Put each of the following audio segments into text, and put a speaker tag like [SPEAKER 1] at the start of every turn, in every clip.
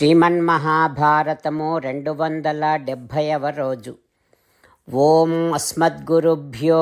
[SPEAKER 1] శ్రీమన్మహాభారతము రెండు వందల డెబ్భైవ రోజు. ఓం అస్మద్గురుభ్యో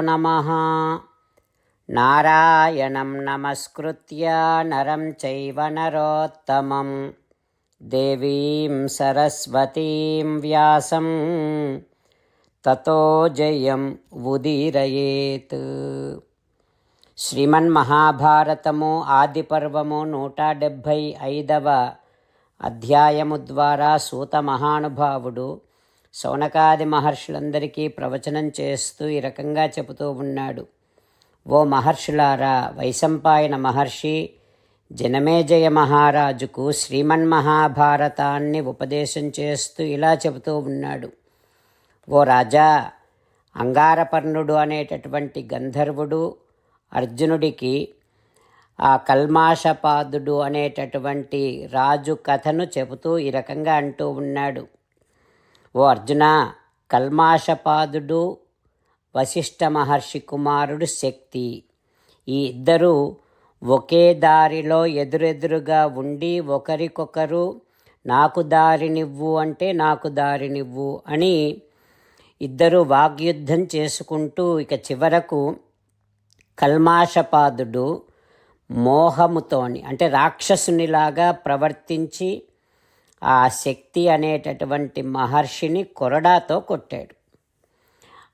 [SPEAKER 1] నమ. నారాయణం నమస్కృత్య నరం చైవ నరోత్తమం. దేవీం సరస్వతీం వ్యాసం. తతో జయం ఉదీరయేత్. శ్రీమన్మహాభారతము ఆదిపర్వము నూట డెబ్భై ఐదవ అధ్యాయము ద్వారా సూత మహానుభావుడు శౌనకాది మహర్షులందరికీ ప్రవచనం చేస్తూ ఈ రకంగా చెబుతూ ఉన్నాడు. ఓ మహర్షులారా వైశంపాయన మహర్షి జనమేజయ మహారాజుకు శ్రీమన్మహాభారతాన్ని ఉపదేశం చేస్తూ ఇలా చెబుతూ ఉన్నాడు. ఓ రాజా అంగారపర్ణుడు అనేటటువంటి గంధర్వుడు అర్జునుడికి ఆ కల్మాషపాదుడు అనేటటువంటి రాజు కథను చెబుతూ ఈ రకంగా అంటూ ఉన్నాడు. ఓ అర్జున కల్మాషపాదుడు వశిష్ఠ మహర్షి కుమారుడు శక్తి. ఈ ఇద్దరు ఒకే దారిలో ఎదురెదురుగా ఉండి ఒకరికొకరు నాకు దారినివ్వు అంటే నాకు దారినివ్వు అని ఇద్దరు వాగ్యుద్ధం చేసుకుంటూ ఇక చివరకు కల్మాషపాదుడు మోహముతోని అంటే రాక్షసునిలాగా ప్రవర్తించి ఆ శక్తి అనేటటువంటి మహర్షిని కొరడాతో కొట్టాడు.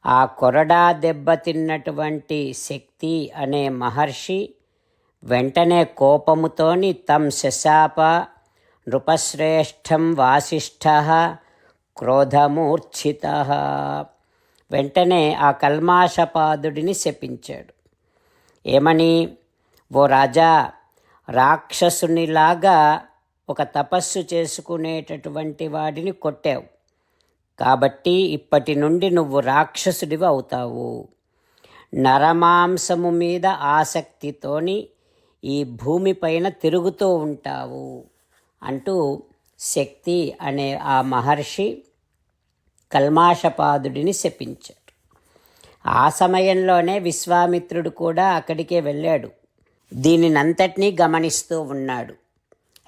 [SPEAKER 1] ఆ కొరడా దెబ్బతిన్నటువంటి శక్తి అనే మహర్షి వెంటనే కోపముతోని తం శశాప నృపశ్రేష్టం వాసిష్ఠ క్రోధమూర్ఛిత వెంటనే ఆ కల్మాషపాదుడిని శపించాడు. ఏమని? ఓ రాజా రాక్షసునిలాగా ఒక తపస్సు చేసుకునేటటువంటి వాడిని కొట్టావు. కాబట్టి ఇప్పటి నుండి నువ్వు రాక్షసుడివి అవుతావు. నరమాంసము మీద ఆసక్తితోని ఈ భూమిపైన తిరుగుతూ ఉంటావు అంటూ శక్తి అనే ఆ మహర్షి కల్మాషపాదుడిని శపించాడు. ఆ సమయంలోనే విశ్వామిత్రుడు కూడా అక్కడికే వెళ్ళాడు. దీనినంతటినీ గమనిస్తూ ఉన్నాడు.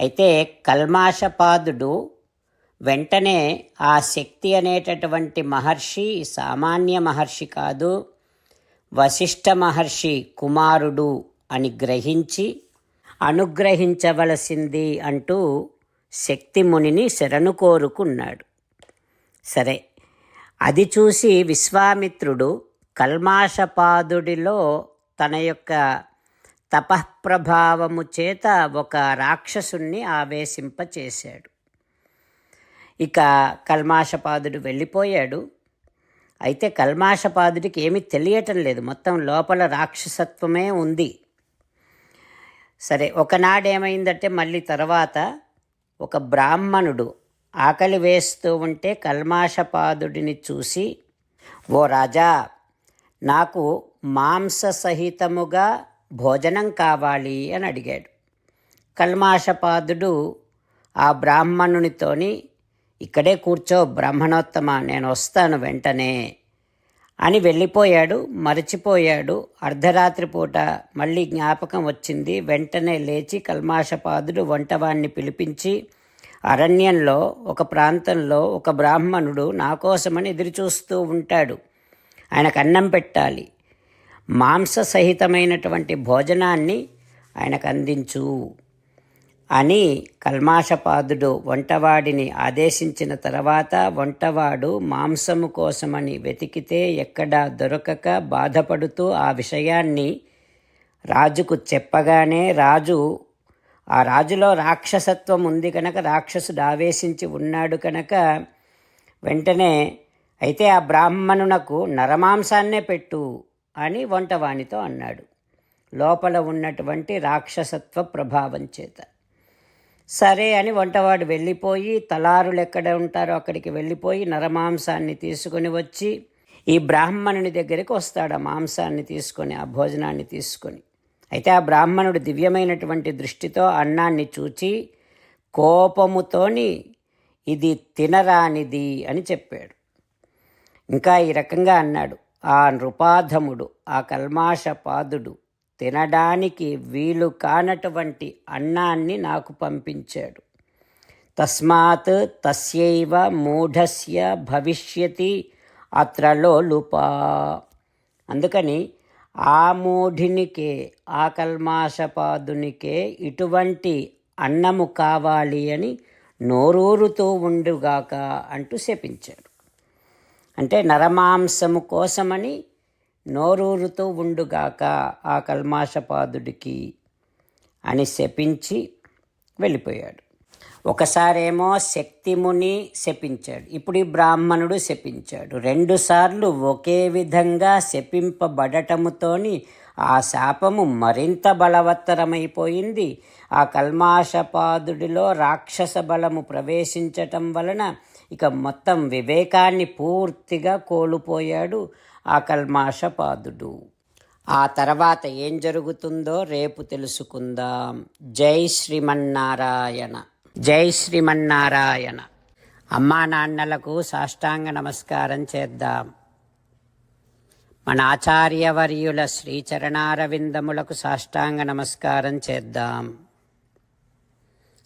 [SPEAKER 1] అయితే కల్మాషపాదుడు వెంటనే ఆ శక్తి అనేటటువంటి మహర్షి సామాన్య మహర్షి కాదు వశిష్ఠ మహర్షి కుమారుడు అని గ్రహించి అనుగ్రహించవలసింది అంటూ శక్తిమునిని శరణు కోరుకున్నాడు. సరే అది చూసి విశ్వామిత్రుడు కల్మాషపాదుడిలో తన యొక్క తపఃప్రభావము చేత ఒక రాక్షసుణ్ణి ఆవేశింపచేశాడు. ఇక కల్మాషపాదుడు వెళ్ళిపోయాడు. అయితే కల్మాషపాదుడికి ఏమీ తెలియటం లేదు. మొత్తం లోపల రాక్షసత్వమే ఉంది. సరే ఒకనాడేమైందంటే మళ్ళీ తర్వాత ఒక బ్రాహ్మణుడు ఆకలి వేస్తూ ఉంటే కల్మాషపాదుడిని చూసి ఓ రాజా నాకు మాంస సహితముగా భోజనం కావాలి అని అడిగాడు. కల్మాషపాదుడు ఆ బ్రాహ్మణునితోని ఇక్కడే కూర్చో బ్రాహ్మణోత్తమ నేను వస్తాను వెంటనే అని వెళ్ళిపోయాడు మరచిపోయాడు. అర్ధరాత్రి పూట మళ్ళీ జ్ఞాపకం వచ్చింది. వెంటనే లేచి కల్మాషపాదుడు వంటవాణ్ణి పిలిపించి అరణ్యంలో ఒక ప్రాంతంలో ఒక బ్రాహ్మణుడు నా కోసమని ఎదురుచూస్తూ ఉంటాడు. ఆయనకు అన్నం పెట్టాలి. మాంస సహితమైనటువంటి భోజనాన్ని ఆయనకు అందించు అని కల్మాషపాదుడు వంటవాడిని ఆదేశించిన తర్వాత వంటవాడు మాంసము కోసమని వెతికితే ఎక్కడా దొరకక బాధపడుతూ ఆ విషయాన్ని రాజుకు చెప్పగానే రాజు ఆ రాజులో రాక్షసత్వం ఉంది కనుక రాక్షసుడు ఆవేశించి ఉన్నాడు కనుక వెంటనే అయితే ఆ బ్రాహ్మణునకు నరమాంసాన్నే పెట్టు అని వంటవానితో అన్నాడు. లోపల ఉన్నటువంటి రాక్షసత్వ ప్రభావం చేత. సరే అని వంటవాడు వెళ్ళిపోయి తలారులు ఎక్కడ ఉంటారో అక్కడికి వెళ్ళిపోయి నరమాంసాన్ని తీసుకొని వచ్చి ఈ బ్రాహ్మణుని దగ్గరికి వస్తాడు ఆ మాంసాన్ని తీసుకొని ఆ భోజనాన్ని తీసుకొని. అయితే ఆ బ్రాహ్మణుడు దివ్యమైనటువంటి దృష్టితో అన్నాన్ని చూచి కోపముతోని ఇది తినరానిది అని చెప్పాడు. ఇంకా ఈ రకంగా అన్నాడు. ఆ నృపాధముడు ఆ కల్మాషపాదుడు తినడానికి వీలు కానటువంటి అన్నాన్ని నాకు పంపించాడు. తస్మాత్ తస్యైవ మూఢస్య భవిష్యతి అత్రలో లుపా అందుకని ఆ మూఢినికే ఆ కల్మాషపాదునికే ఇటువంటి అన్నము కావాలి అని నోరూరుతూ ఉండుగాక అంటూ శపించాడు అంటే నరమాంసము కోసమని నోరూరుతూ ఉండుగాక ఆ కల్మాషపాదుడికి అని శపించి వెళ్ళిపోయాడు. ఒకసారేమో శక్తిముని శపించాడు. ఇప్పుడు ఈ బ్రాహ్మణుడు శపించాడు. రెండుసార్లు ఒకే విధంగా శపింపబడటముతోని ఆ శాపము మరింత బలవత్తరమైపోయింది. ఆ కల్మాషపాదుడిలో రాక్షస బలము ప్రవేశించటం వలన ఇక మొత్తం వివేకాన్ని పూర్తిగా కోల్పోయాడు ఆ కల్మాషపాదుడు ఆ తర్వాత ఏం జరుగుతుందో రేపు తెలుసుకుందాం. జై శ్రీమన్నారాయణ. జై శ్రీమన్నారాయణ. అమ్మా నాన్నలకు సాష్టాంగ నమస్కారం చేద్దాం. మన ఆచార్యవర్యుల శ్రీచరణారవిందములకు సాష్టాంగ నమస్కారం చేద్దాం.